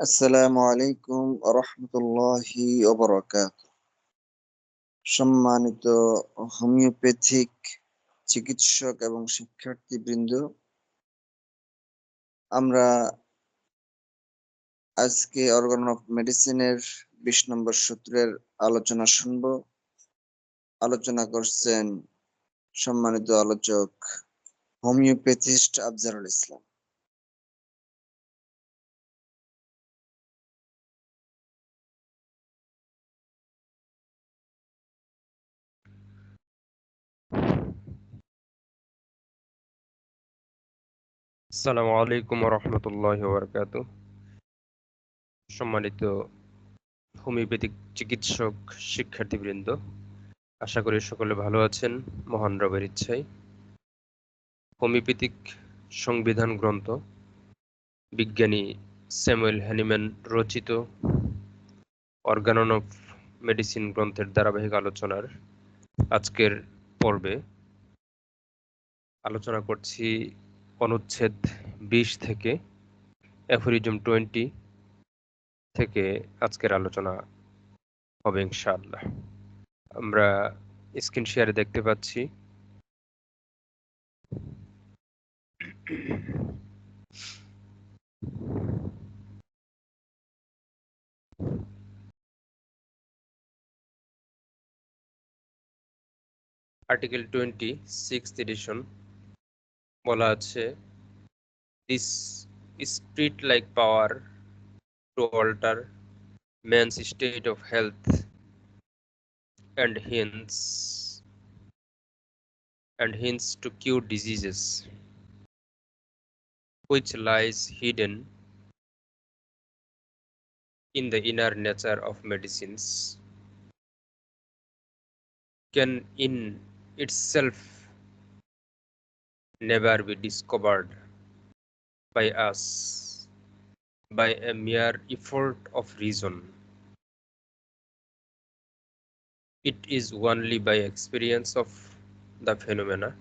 আসসালামু আলাইকুম রহমতুল্লাহি ওবরাকাত সম্মানিত হোমিওপ্যাথিক চিকিৎসক এবং শিক্ষার্থী শিক্ষার্থীবৃন্দ, আমরা আজকে অর্গান অফ মেডিসিনের বিশ নম্বর সূত্রের আলোচনা শুনব। আলোচনা করছেন সম্মানিত আলোচক হোমিওপ্যাথিস্ট আফজারুল ইসলাম। আসসালামু আলাইকুম রহমতুল্লাহ বরকাত সম্মানিত হোমিওপ্যাথিক চিকিৎসক শিক্ষার্থীবৃন্দ, আশা করি সকলে ভালো আছেন, মহান রবের ইচ্ছায়। হোমিওপ্যাথিক সংবিধান গ্রন্থ, বিজ্ঞানী স্যামুয়েল হ্যানিম্যান রচিত অর্গানন অফ মেডিসিন গ্রন্থের ধারাবাহিক আলোচনার আজকের পর্বে আলোচনা করছি অনুচ্ছেদ বিশ থেকে অ্যাফোরিজম টোয়েন্টি থেকে আজকের আলোচনা হবে ইনশাআল্লাহ। আমরা স্ক্রিন শেয়ারে দেখতে পাচ্ছি। আর্টিকেল টোয়েন্টি সিক্স এডিশন বলা আছে this spirit like power to alter man's state of health and hence and hence to cure diseases which lies hidden in the inner nature of medicines can in itself never be discovered by us by a mere effort of reason. It is only by experience of the phenomena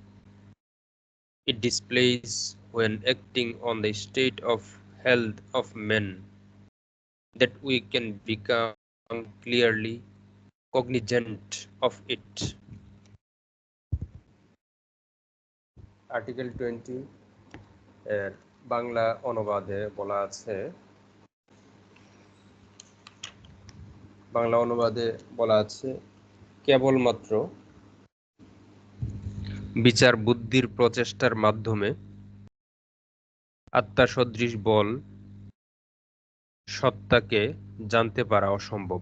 it displays when acting on the state of health of men that we can become clearly cognizant of it. Article twenty এর বাংলা অনুবাদে বলা আছে। বাংলা অনুবাদে বলা আছে, কেবলমাত্র বিচার বুদ্ধির প্রচেষ্টার মাধ্যমে আত্মাসদৃশ বল সত্তাকে জানতে পারা অসম্ভব।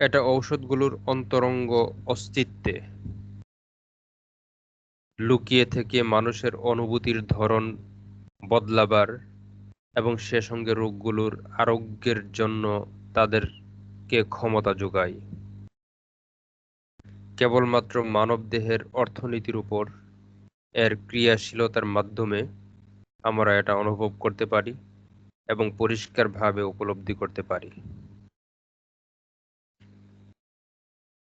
এটা ঔষধগুলোর অন্তরঙ্গ অস্তিত্বে লুকিয়ে থেকে মানুষের অনুভূতির ধরন বদলাবার এবং সে সঙ্গে রোগগুলোর আরোগ্যের জন্য তাদেরকে ক্ষমতা যোগায়। কেবলমাত্র মানবদেহের অর্থনীতির উপর এর ক্রিয়াশীলতার মাধ্যমে আমরা এটা অনুভব করতে পারি এবং পরিষ্কারভাবে উপলব্ধি করতে পারি।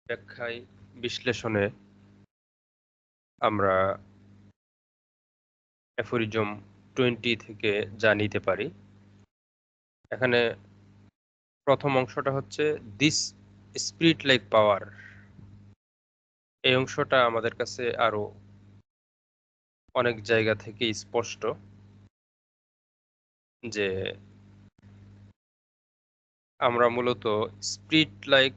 ব্যাখ্যায় বিশ্লেষণে আমরা অ্যাফোরিজম টোয়েন্টি থেকে যা নিতে পারি। এখানে প্রথম অংশটা হচ্ছে দিস স্পিরিট লাইক পাওয়ার এই অংশটা আমাদের কাছে আরও অনেক জায়গা থেকে স্পষ্ট যে আমরা মূলত স্পিরিট লাইক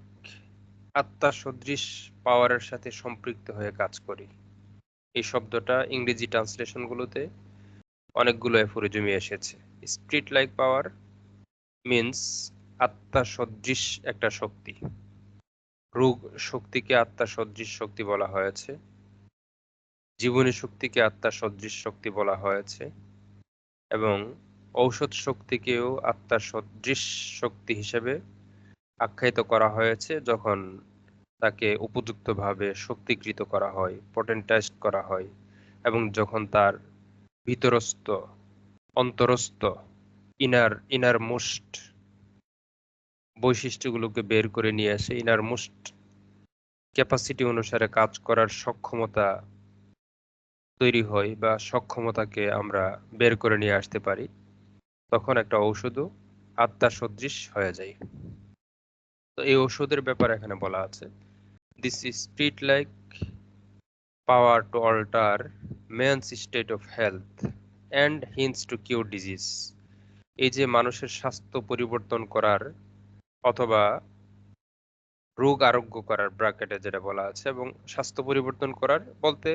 আত্মা সদৃশ পাওয়ারের সাথে সম্পৃক্ত হয়ে কাজ করি। এই শব্দটা ইংরেজি ট্রান্সলেশনগুলোতে অনেকগুলো এফোরিজমে এসেছে। স্পিরিট লাইক পাওয়ার মিনস আত্মা সদৃশ একটা শক্তি। রোগ শক্তিকে আত্মা সদৃশ শক্তি বলা হয়েছে। জীবনী শক্তিকে আত্মা সদৃশ শক্তি বলা হয়েছে। এবং ঔষধ শক্তিকেও আত্মা সদৃশ শক্তি হিসেবে আখ্যায়িত করা হয়েছে যখন তাকে উপযুক্তভাবে শক্তিকৃত করা হয় পটেন্টাইজড করা হয় এবং যখন তার ভিতরস্থ, অন্তরস্থ ইনার ইনার মোস্ট বৈশিষ্ট্যগুলোকে বের করে নিয়ে আসে ইনার মোস্ট ক্যাপাসিটি অনুসারে কাজ করার সক্ষমতা তৈরি হয় বা সক্ষমতাকে আমরা বের করে নিয়ে আসতে পারি, তখন একটা ঔষধও আত্মা সদৃশ হয়ে যায়। তো এই ঔষধের ব্যাপারে এখানে বলা আছে। Is spirit like power to alter man's state of health and hence to cure disease এই যে মানুষের স্বাস্থ্য পরিবর্তন করার অথবা রোগ আরোগ্য করার ব্র্যাকেটে যেটা বলা আছে এবং স্বাস্থ্য পরিবর্তন করার বলতে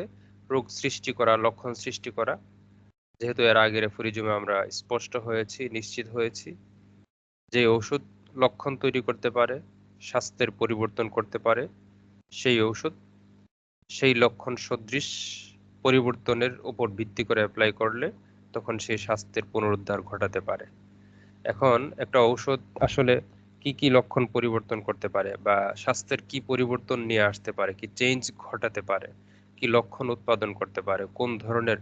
রোগ সৃষ্টি করা, লক্ষণ সৃষ্টি করা, যেহেতু এর আগের ফরিজুমে আমরা স্পষ্ট হয়েছি, নিশ্চিত হয়েছি যে ঔষধ লক্ষণ তৈরি করতে পারে, স্বাস্থ্যের পরিবর্তন করতে পারে সেই ঔষধ, সেই লক্ষণ সদৃশ পরিবর্তনের উপর ভিত্তি করে অ্যাপ্লাই করলে তখন সেই স্বাস্থ্যের পুনরুদ্ধার ঘটাতে পারে। এখন একটা ঔষধ আসলে কি কি লক্ষণ পরিবর্তন করতে পারে বা স্বাস্থ্যের কি পরিবর্তন নিয়ে আসতে পারে, কি চেঞ্জ ঘটাতে পারে, কি লক্ষণ উৎপাদন করতে পারে, কোন ধরনের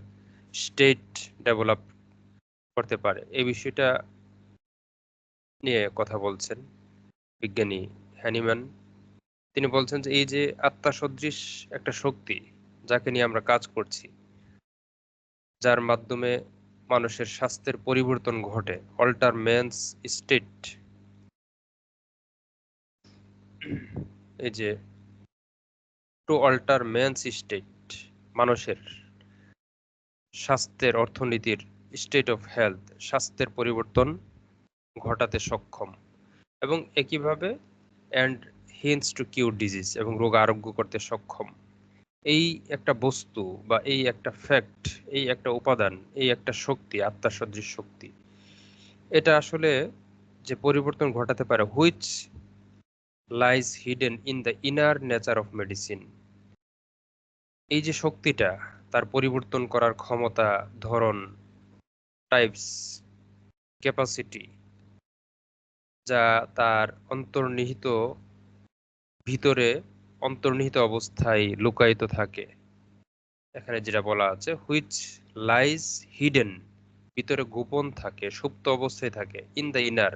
স্টেট ডেভেলপ করতে পারে এই বিষয়টা নিয়ে কথা বলছেন বিজ্ঞানী হ্যানিম্যান। তিনি বলছেন যে, এই যে আত্মা সদৃশ একটা শক্তি যাকে নিয়ে আমরা কাজ করছি, যার মাধ্যমে মানুষের স্বাস্থ্যের পরিবর্তন ঘটে, অল্টার মেন্স স্টেট, এই যে টু অল্টার মেন্স স্টেট, মানুষের স্বাস্থ্যের অর্থনীতির স্টেট অফ হেলথ, স্বাস্থ্যের পরিবর্তন ঘটাতে সক্ষম। এবং একইভাবে and hence to cure disease এবং রোগ আরোগ্য করতে সক্ষম। এই একটা বস্তু বা এই একটা ফ্যাক্ট এই একটা উপাদান, এই একটা শক্তি, আত্মাসদৃশ শক্তি, এটা আসলে যে পরিবর্তন ঘটাতে পারে which lies hidden in the inner nature of medicine এই যে শক্তিটা, তার পরিবর্তন করার ক্ষমতা, ধরন টাইপস ক্যাপাসিটি যা তার অন্তর্নিহিত ভিতরে অন্তর্নিহিত অবস্থায় লুকায়িত থাকে। এখানে যেটা বলা আছে হুইচ লাইজ হিডেন ভিতরে গোপন থাকে, সুপ্ত অবস্থায় থাকে ইন দ্য ইনার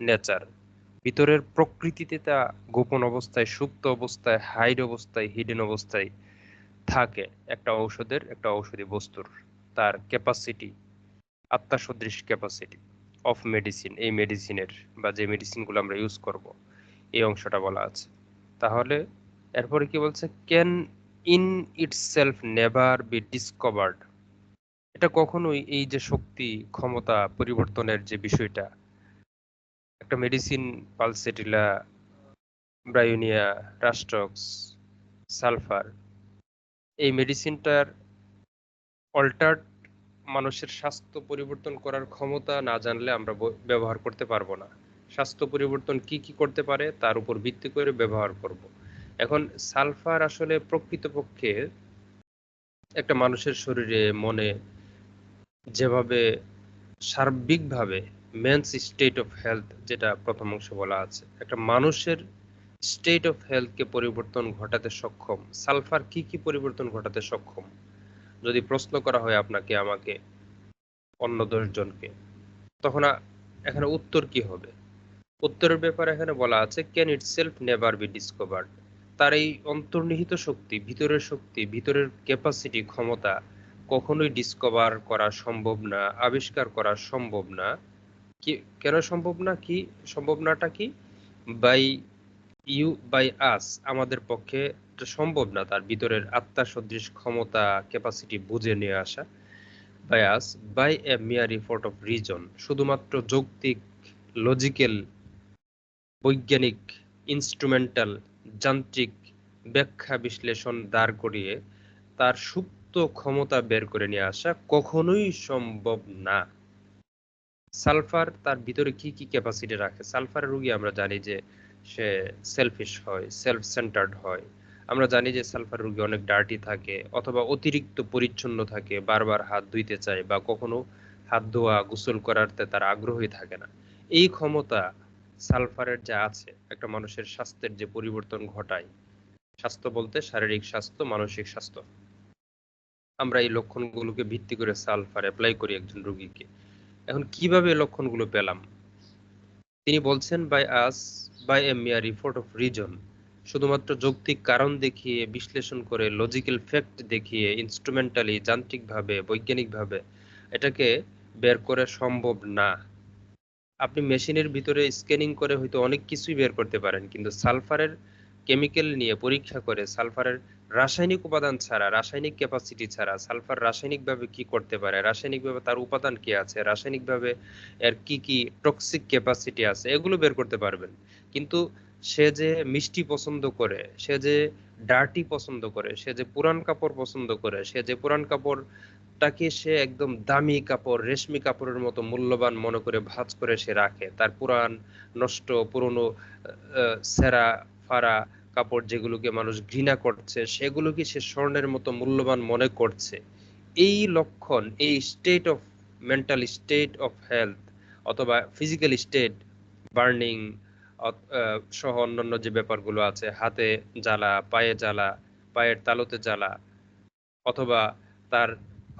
নেচার ভিতরের প্রকৃতিতে তা গোপন অবস্থায়, সুপ্ত অবস্থায় হাইড অবস্থায় হিডেন অবস্থায় থাকে। একটা ঔষধের, একটা ঔষধি বস্তুর, তার ক্যাপাসিটি আত্মা সদৃশ ক্যাপাসিটি অফ মেডিসিন এই মেডিসিনের বা যে মেডিসিনগুলো আমরা ইউজ করব, এই অংশটা বলা আছে। তাহলে এরপরে কি বলছে can in itself never be discovered এটা কখনোই এই যে শক্তি, ক্ষমতা পরিবর্তনের যে বিষয়টা, একটা medicine pulsatilla bryonia rhus tox sulphur এই মেডিসিনটার অল্টার্ড মানুষের স্বাস্থ্য পরিবর্তন করার ক্ষমতা না জানলে আমরা ব্যবহার করতে পারব না। স্বাস্থ্য পরিবর্তন কি কি করতে পারে তার উপর ভিত্তি করে ব্যবহার করব। এখন সালফার আসলে প্রকৃতপক্ষে একটা মানুষের শরীরে, মনে যেভাবে সার্বিকভাবে মেন্স স্টেট অফ হেলথ যেটা প্রথম অংশে বলা আছে, একটা মানুষের স্টেট অফ হেলথকে পরিবর্তন ঘটাতে সক্ষম, সালফার কি কি পরিবর্তন ঘটাতে সক্ষম? যদি প্রশ্ন করা হয় আপনাকে, আমাকে, অন্য দশজনকে, তখন এখানে উত্তর কি হবে? উত্তরের ব্যাপারে এখানে বলা আছে can itself never be discovered তার এই অন্তর্নিহিত শক্তি, ভিতরের শক্তি, ভিতরের ক্যাপাসিটি ক্ষমতা কখনোই ডিসকভার করা সম্ভব না, আবিষ্কার করা সম্ভব না। কেন সম্ভব না? কি, সম্ভব নাটা কি? বাই ইউ বাই আস আমাদের পক্ষে সম্ভব না। তার ভিতরের আত্মা, সদৃশ ক্ষমতা ক্যাপাসিটি বুঝে নিয়ে আসা। বাই আস বাই এ মিয়ার ইফোর্ট অফ রিজন শুধুমাত্র যৌক্তিক লজিক্যাল বৈজ্ঞানিক ইনস্ট্রুমেন্টাল যান্ত্রিক ব্যাখ্যা বিশ্লেষণ দাঁড় করিয়ে তার সুপ্ত ক্ষমতা বের করে নিয়ে আসা কখনোই সম্ভব না। সালফার তার ভিতরে কি কি ক্যাপাসিটি রাখে? সালফারের রোগী আমরা জানি যে সে সেলফিশ হয় সেলফ সেন্টার্ড হয়। আমরা জানি যে সালফার রোগী অনেক ডার্টি থাকে অথবা অতিরিক্ত পরিচ্ছন্ন থাকে, বারবার হাত ধুইতে চায় বা কখনো হাত ধোয়া, গোসল করাতে তার আগ্রহী থাকে না। এই ক্ষমতা সালফারের যা আছে, একটা মানুষের স্বাস্থ্যের যে পরিবর্তন ঘটায়, স্বাস্থ্য বলতে শারীরিক স্বাস্থ্য, মানসিক স্বাস্থ্য। আমরা এই লক্ষণগুলোকে ভিত্তি করে সালফার অ্যাপ্লাই করি একজন রোগীকে। এখন কীভাবে লক্ষণগুলো পেলাম? তিনি বলছেন বাই আস বাই এ মিয়ার রিপোর্ট অফ রিজন শুধুমাত্র যৌক্তিক কারণ দেখিয়ে, বিশ্লেষণ করে লজিক্যাল ফ্যাক্ট দেখিয়ে ইনস্ট্রুমেন্টালি যান্ত্রিকভাবে, বৈজ্ঞানিকভাবে, এটাকে বের করা সম্ভব না। আপনি মেশিনের ভিতরে স্ক্যানিং করে হয়তো অনেক কিছুই বের করতে পারেন, কিন্তু সালফারের কেমিক্যাল নিয়ে পরীক্ষা করে সালফারের রাসায়নিক উপাদান ছাড়া, রাসায়নিক ক্যাপাসিটি ছাড়া সালফার রাসায়নিকভাবে কি করতে পারে, রাসায়নিকভাবে তার উপাদান কি আছে, রাসায়নিকভাবে এর কি কি টক্সিক ক্যাপাসিটি আছে, এগুলো বের করতে পারবেন। কিন্তু সে যে মিষ্টি পছন্দ করে, সে যে ডার্টি পছন্দ করে, সে যে পুরান কাপড় পছন্দ করে, সে যে পুরান কাপড়টাকে সে একদম দামি কাপড়, রেশমি কাপড়ের মতো মূল্যবান মনে করে ভাঁজ করে সে রাখে। তার পুরান নষ্ট, পুরনো সেরা, ফারা কাপড় যেগুলোকে মানুষ ঘৃণা করছে সেগুলোকে সে স্বর্ণের মতো মূল্যবান মনে করছে? এই লক্ষণ, এই state of mental state of health অথবা ফিজিক্যাল স্টেট বার্নিং সহ অন্যান্য যে ব্যাপারগুলো আছে, হাতে জ্বালা, পায়ে জ্বালা, পায়ের তালুতে জ্বালা অথবা তার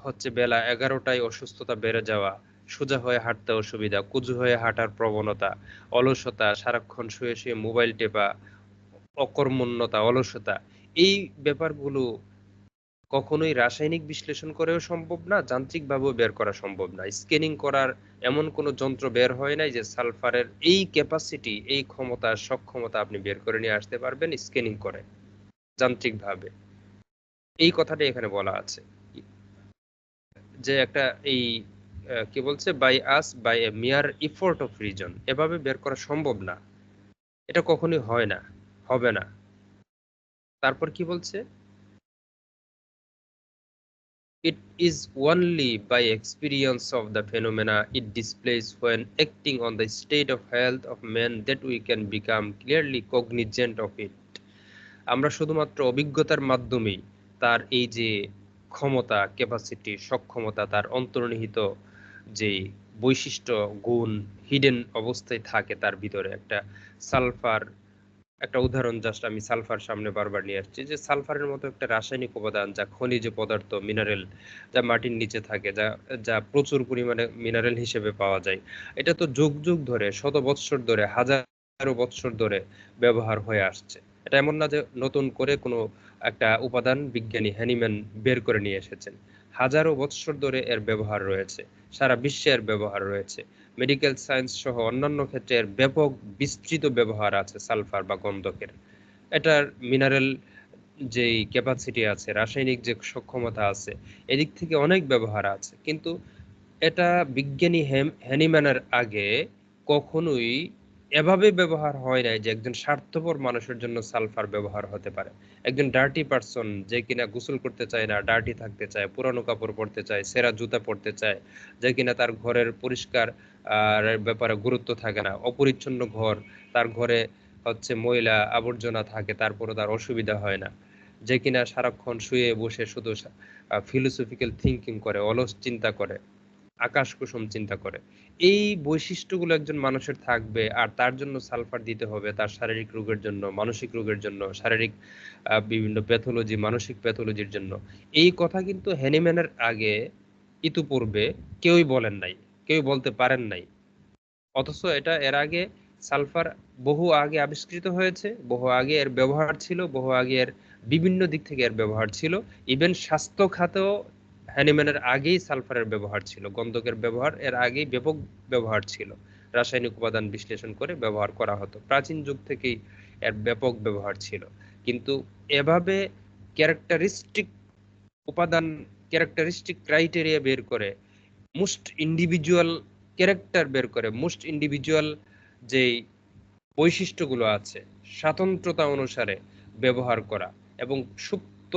হচ্ছে বেলা এগারোটায় অসুস্থতা বেড়ে যাওয়া, সোজা হয়ে হাঁটতে অসুবিধা, কুজু হয়ে হাঁটার প্রবণতা, অলসতা, সারাক্ষণ শুয়ে শুয়ে মোবাইল টেপা, অকর্মণ্যতা, অলসতা, এই ব্যাপারগুলো কখনোই রাসায়নিক বিশ্লেষণ করেও সম্ভব না, যান্ত্রিকভাবেও বের করা সম্ভব না। স্ক্যানিং করার এমন কোনো যন্ত্র বের হয় নাই যে সালফারের এই ক্যাপাসিটি, এই ক্ষমতা, সক্ষমতা আপনি বের করে নিয়ে আসতে পারবেন স্ক্যানিং করে, যান্ত্রিকভাবে। এই কথাটা এখানে বলা আছে। যে একটা এই কি বলছে by us by mere effort of reason এভাবে বের করা সম্ভব না। এটা কখনোই হয় না, হবে না। তারপর কি বলছে? It is only by experience of the phenomena it displays when acting on the state of health of man that we can become clearly cognizant of it আমরা শুধুমাত্র অভিজ্ঞতার মাধ্যমেই তার এই যে ক্ষমতা ক্যাপাসিটি সক্ষমতা, তার অন্তর্নিহিত যে বৈশিষ্ট্য, গুণ হিডেন অবস্থায় থাকে তার ভিতরে একটা সালফার একটা উদাহরণ জাস্ট আমি সালফার সামনে বারবার নিয়ে আসছি যে সালফারের মতো একটা রাসায়নিক উপাদান যা খনিজ পদার্থ মিনারেল যা মাটির নিচে থাকে, যা যা প্রচুর পরিমাণে মিনারেল হিসেবে পাওয়া যায়। এটা তো যুগ যুগ ধরে, শত বৎসর ধরে, হাজারো বৎসর ধরে ব্যবহার হয়ে আসছে। এটা এমন না যে নতুন করে কোনো একটা উপাদান বিজ্ঞানী হ্যানিম্যান বের করে নিয়ে এসেছেন। হাজারো বৎসর ধরে এর ব্যবহার রয়েছে, সারা বিশ্বে এর ব্যবহার রয়েছে। মেডিকেল সায়েন্স সহ অন্যান্য ক্ষেত্রে এর ব্যাপক বিস্তৃত ব্যবহার আছে সালফার বা গন্ধকের। এটার মিনারেল যেই ক্যাপাসিটি আছে, রাসায়নিক যে সক্ষমতা আছে, এদিক থেকে অনেক ব্যবহার আছে। কিন্তু এটা বিজ্ঞানী হ্যানিম্যানের আগে কখনোই এভাবে ব্যবহার হয় নাই যে একজন স্বার্থপর মানুষের জন্য সালফার ব্যবহার হতে পারে। একজন ডার্টি পারসন যে কিনা গোসল করতে চায় না ডার্টি থাকতে চায়, পুরানো কাপড় পরতে চায়, সেরা জুতা পরতে চায়, যে কিনা তার ঘরের পরিষ্কার ব্যাপারে গুরুত্ব থাকে না, অপরিচ্ছন্ন ঘর, তার ঘরে হচ্ছে ময়লা আবর্জনা থাকে তারপরে তার অসুবিধা হয় না। যে কিনা সারাক্ষণ শুয়ে বসে শুধু ফিলোসফিক্যাল থিঙ্কিং করে, অলস চিন্তা করে। আকাশ কুসুম চিন্তা করে। এই বৈশিষ্ট্যগুলো একজন মানুষের থাকবে আর তার জন্য সালফার দিতে হবে, তার শারীরিক রোগের জন্য, মানসিক রোগের জন্য, শারীরিক বিভিন্ন প্যাথোলজি মানসিক প্যাথোলজির জন্য। এই কথা কিন্তু হ্যানিম্যানের আগে ইতুপূর্বে কেউই বলেন নাই কেউ বলতে পারেন নাই। অথচ এটা এর আগে সালফার বহু আগে আবিষ্কৃত হয়েছে, বহু আগে এর ব্যবহার ছিল, বহু আগে এর বিভিন্ন দিক থেকে এর ব্যবহার ছিল। ইভেন স্বাস্থ্য খাতেও হ্যানিম্যানের আগেই সালফারের ব্যবহার ছিল, গন্ধকের ব্যবহার এর আগেই ব্যাপক ব্যবহার ছিল। রাসায়নিক উপাদান বিশ্লেষণ করে ব্যবহার করা হতো। প্রাচীন যুগ থেকেই এর ব্যাপক ব্যবহার ছিল। কিন্তু এভাবে ক্যারেক্টারিস্টিক উপাদান ক্যারেক্টারিস্টিক ক্রাইটেরিয়া বের করে মোস্ট ইন্ডিভিজুয়াল ক্যারেক্টার বের করে মোস্ট ইন্ডিভিজুয়াল যেই বৈশিষ্ট্যগুলো আছে, স্বাতন্ত্রতা অনুসারে ব্যবহার করা এবং সুপ্ত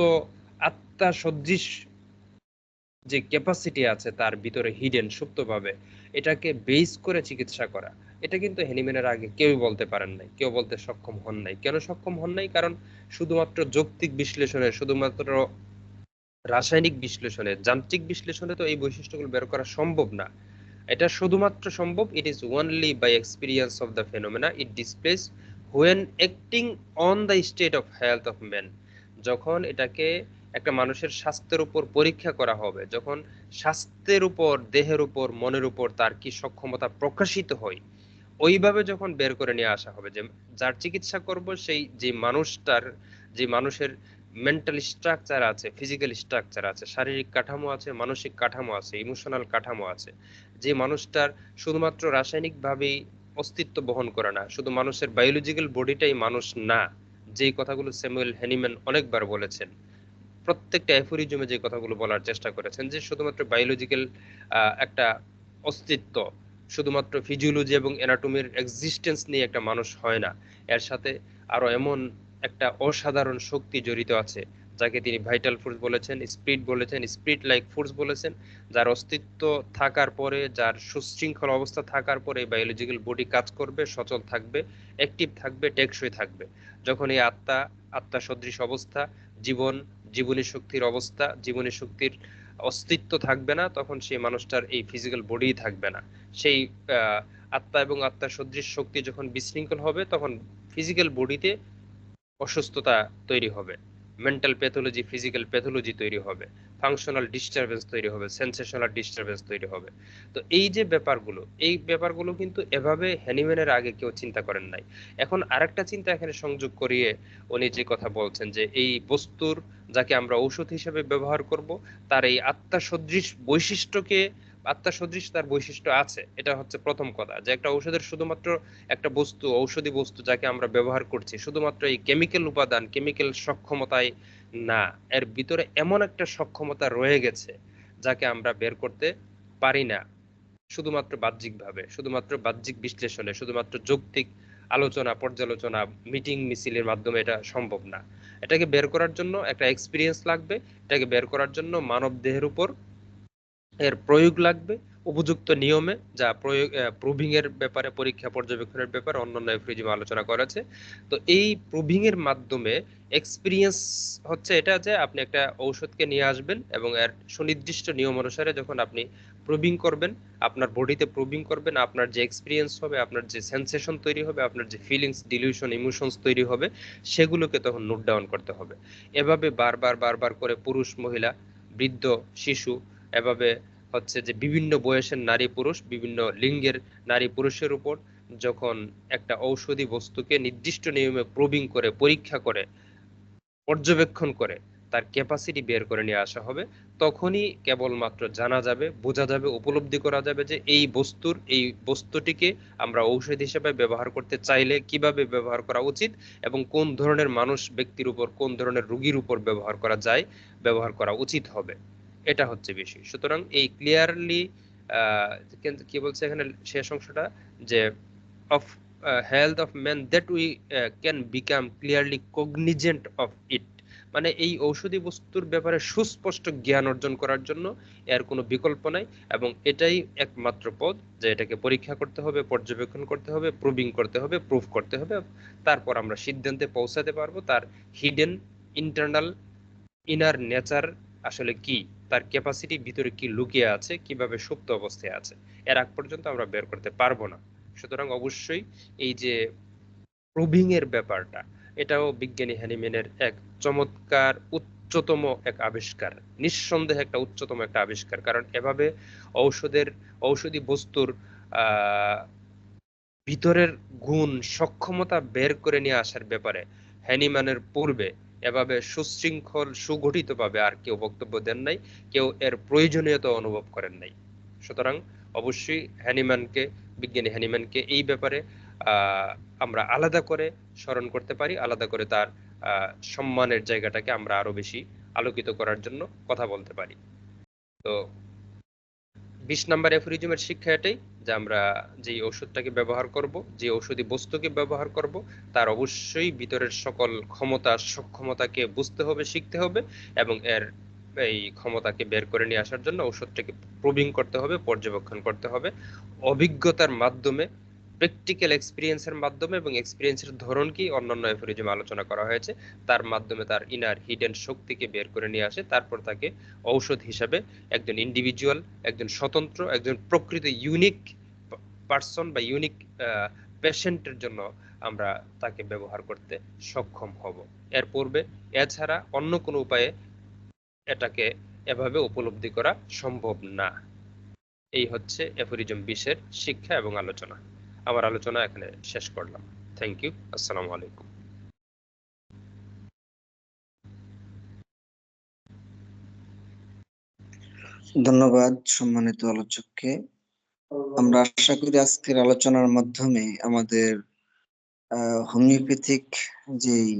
আত্মা সদৃশ যে ক্যাপাসিটি আছে তার ভিতরে হিডেন সুপ্তভাবে, এটাকে বেস করে চিকিৎসা করা, এটা কিন্তু হেনিম্যানের আগে কেউ বলতে পারেন নাই, কেউ বলতে সক্ষম হন নাই। কেন সক্ষম হন নাই? কারণ শুধুমাত্র যৌক্তিক বিশ্লেষণে, শুধুমাত্র রাসায়নিক বিশ্লেষণে, যান্ত্রিক বিশ্লেষণে তো এই বৈশিষ্ট্যগুলো বের করা সম্ভব না। এটা শুধুমাত্র সম্ভব it is only by experience of the phenomena it displays when acting on the state of health of man যখন এটাকে একটা মানুষের স্বাস্থ্যের উপর পরীক্ষা করা হবে, যখন স্বাস্থ্যের উপর, দেহের উপর, মনের উপর তার কি সক্ষমতা প্রকাশিত হয়, ওইভাবে যখন বের করে নিয়ে আসা হবে, যে যার চিকিৎসা করব সেই যে মানুষটার, যে মানুষের মেন্টাল স্ট্রাকচার আছে ফিজিক্যাল স্ট্রাকচার আছে, শারীরিক কাঠামো আছে, মানসিক কাঠামো আছে ইমোশনাল কাঠামো আছে, যে মানুষটার শুধুমাত্র রাসায়নিকভাবেই অস্তিত্ব বহন করে না, শুধু মানুষের বায়োলজিক্যাল বডিটাই মানুষ না, যেই কথাগুলো স্যামুয়েল হ্যানিম্যান অনেকবার বলেছেন প্রত্যেকটা অ্যাফোরিজমে যে কথাগুলো বলার চেষ্টা করেছেন যে শুধুমাত্র বায়োলজিক্যাল একটা অস্তিত্ব, শুধুমাত্র ফিজিওলজি এবং অ্যানাটমির এক্সিস্টেন্স নিয়ে একটা মানুষ হয় না। এর সাথে আরও এমন একটা অসাধারণ শক্তি জড়িত আছে, যাকে তিনি ভাইটাল ফোর্স বলেছেন স্পিড বলেছেন স্পিড লাইক ফোর্স বলেছেন, যার অস্তিত্ব থাকার পরে, যার সুশৃঙ্খল অবস্থা থাকার পরে বায়োলজিক্যাল বডি কাজ করবে, সচল থাকবে অ্যাক্টিভ থাকবে, টেকসই থাকবে। যখন এই আত্মা আত্মা সদৃশ অবস্থা, জীবন জীবনী শক্তির অবস্থা, জীবনী শক্তির অস্তিত্ব থাকবে না, তখন সেই মানুষটার এই ফিজিক্যাল বডি থাকবে না। সেই আত্মা এবং আত্মার সদৃশ শক্তি যখন বিশৃঙ্খল হবে, তখন ফিজিক্যাল বডিতে অসুস্থতা তৈরি হবে। মেন্টাল প্যাথোলজি ফিজিক্যাল প্যাথোলজি তৈরি হবে। ফাংশনাল ডিস্টারবেন্স তৈরি হবে সেন্সেশনাল ডিস্টারবেন্স তৈরি হবে। তো এই যে ব্যাপারগুলো, এই ব্যাপারগুলো কিন্তু এভাবে হ্যানিম্যানের আগে কেউ চিন্তা করেন নাই। এখন আরেকটা চিন্তা এখানে সংযোগ করিয়ে উনি যে কথা বলছেন যে এই বস্তুর যাকে আমরা ঔষধ হিসেবে ব্যবহার করব, তার এই আত্মা সদৃশ বৈশিষ্ট্যকে আত্মা সদৃশ তার বৈশিষ্ট্য আছে। এটা হচ্ছে প্রথম কথা, যে একটা ঔষধের শুধুমাত্র একটা বস্তু, ঔষধি বস্তু যাকে আমরা ব্যবহার করছি, শুধুমাত্র এই কেমিক্যাল উপাদান, কেমিক্যাল সক্ষমতায় না, এর ভিতরে এমন একটা সক্ষমতা রয়ে গেছে যাকে আমরা বের করতে পারি না। শুধুমাত্র বাহ্যিকভাবে, শুধুমাত্র বাহ্যিক বিশ্লেষণে, শুধুমাত্র যৌক্তিক আলোচনা, পর্যালোচনা, মিটিং, মিছিলের মাধ্যমে এটা সম্ভব না। এটাকে বের করার জন্য একটা এক্সপিরিয়েন্স লাগবে, এটাকে বের করার জন্য মানব দেহের উপর এর প্রয়োগ লাগবে, উপযুক্ত নিয়মে যা প্রয়োগ প্রুভিং এর ব্যাপারে, পরীক্ষা পর্যবেক্ষণের ব্যাপারে অন্যান্য এফরিজিম আলোচনা করেছে তো এই প্রুভিং এর মাধ্যমে এক্সপিরিয়েন্স হচ্ছে এটা যে আপনি একটা ঔষধকে নিয়ে আসবেন এবং এর সুনির্দিষ্ট নিয়ম অনুসারে যখন আপনি প্রুভিং করবেন, আপনার বডিতে প্রুভিং করবেন, আপনার যে এক্সপিরিয়েন্স হবে, আপনার যে সেন্সেশন তৈরি হবে, আপনার যে ফিলিংস ডিলিউশন ইমোশনস তৈরি হবে, সেগুলোকে তখন নোট ডাউন করতে হবে। এভাবে বারবার বারবার করে পুরুষ, মহিলা, বৃদ্ধ, শিশু, এভাবে হচ্ছে যে বিভিন্ন বয়সের নারী, পুরুষ, বিভিন্ন লিঙ্গের নারী, পুরুষের উপর যখন একটা ঔষধি বস্তুকে নির্দিষ্ট নিয়মে প্রবিং করে, পরীক্ষা করে, পর্যবেক্ষণ করে তার ক্যাপাসিটি বের করে নিয়ে আসা হবে, তখনই কেবলমাত্র জানা যাবে, বোঝা যাবে, উপলব্ধি করা যাবে যে এই বস্তুর, এই বস্তুটিকে আমরা ঔষধ হিসেবে ব্যবহার করতে চাইলে কীভাবে ব্যবহার করা উচিত এবং কোন ধরনের মানুষ ব্যক্তির উপর, কোন ধরনের রোগীর উপর ব্যবহার করা যায়, ব্যবহার করা উচিত হবে। এটা হচ্ছে বিষয়। সুতরাং এই ক্লিয়ারলি কি বলছে এখানে শেষ অংশটা? যে of health of man that we can become clearly cognizant of it মানে এই ঔষধি বস্তুর ব্যাপারে সুস্পষ্ট জ্ঞান অর্জন করার জন্য এর কোনো বিকল্প নাই এবং এটাই একমাত্র পদ যে এটাকে পরীক্ষা করতে হবে, পর্যবেক্ষণ করতে হবে প্রুভিং করতে হবে প্রুফ করতে হবে। তারপর আমরা সিদ্ধান্তে পৌঁছাতে পারব তার হিডেন ইন্টারনাল ইনার নেচার আসলে কি, তার ক্যাপাসিটি ভিতরে কি লুকিয়ে আছে, কীভাবে সুপ্ত অবস্থায় আছে, এর আগ পর্যন্ত আমরা বের করতে পারব না। সুতরাং অবশ্যই এই যে প্রুভিং এর ব্যাপারটা এটাও বিজ্ঞানী হ্যানিম্যানের এক চমৎকার, উচ্চতম এক আবিষ্কার। নিঃসন্দেহে একটা উচ্চতম একটা আবিষ্কার, কারণ এভাবে ঔষধের, ঔষধি বস্তুর ভিতরের গুণ, সক্ষমতা বের করে নিয়ে আসার ব্যাপারে হ্যানিম্যানের পূর্বে এভাবে সুশৃঙ্খল, সুগঠিতভাবে আর কেউ বক্তব্য দেন নাই, কেউ এর প্রয়োজনীয়তা অনুভব করেন নাই। সুতরাং অবশ্যই হ্যানিম্যানকে বিজ্ঞানী হ্যানিম্যানকে এই ব্যাপারে আমরা আলাদা করে স্মরণ করতে পারি, আলাদা করে তার সম্মানের জায়গাটাকে আমরা আরও বেশি আলোকিত করার জন্য কথা বলতে পারি। তো বিশ নাম্বার এফোরিজমের শিক্ষা এটাই যে আমরা যে ওষুধটাকে ব্যবহার করব, যে ঔষধি বস্তুকে ব্যবহার করব, তার অবশ্যই ভিতরের সকল ক্ষমতা, সক্ষমতাকে বুঝতে হবে, শিখতে হবে এবং এর, এই ক্ষমতাকে বের করে নিয়ে আসার জন্য ওষুধটাকে প্রুভিং করতে হবে, পর্যবেক্ষণ করতে হবে। অভিজ্ঞতার মাধ্যমে প্র্যাকটিক্যাল এক্সপিরিয়েন্সের মাধ্যমে এবং এক্সপিরিয়েন্সের ধরন কি অন্যান্য এফোরিজম আলোচনা করা হয়েছে, তার মাধ্যমে তার ইনার হিডেন শক্তিকে বের করে নিয়ে আসে, তারপর তাকে ঔষধ হিসাবে একজন ইন্ডিভিজুয়াল একজন স্বতন্ত্র, একজন প্রকৃত ইউনিক পার্সন বা ইউনিক পেশেন্টের জন্য আমরা তাকে ব্যবহার করতে সক্ষম হব। এর পূর্বে এছাড়া অন্য কোনো উপায়ে এটাকে এভাবে উপলব্ধি করা সম্ভব না। এই হচ্ছে এফোরিজম বিশের শিক্ষা এবং আলোচনা। আমার আলোচনা এখানে শেষ করলাম। থ্যাংক ইউ আসসালামু আলাইকুম। ধন্যবাদ সম্মানিত আলোচককে। আমরা আশা করি আজকের আলোচনার মাধ্যমে আমাদের হোমিওপ্যাথিক যেই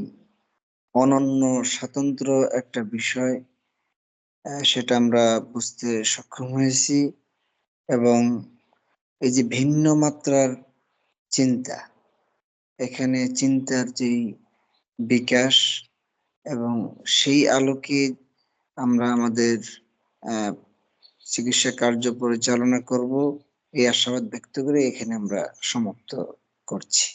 অনন্য স্বতন্ত্র একটা বিষয় সেটা আমরা বুঝতে সক্ষম হয়েছি এবং এই যে ভিন্ন মাত্রার চিন্তা। এখানে চিন্তার যেই বিকাশ এবং সেই আলোকে আমরা আমাদের চিকিৎসা কার্য পরিচালনা করব, এই আশাবাদ ব্যক্ত করে এখানে আমরা সমাপ্ত করছি।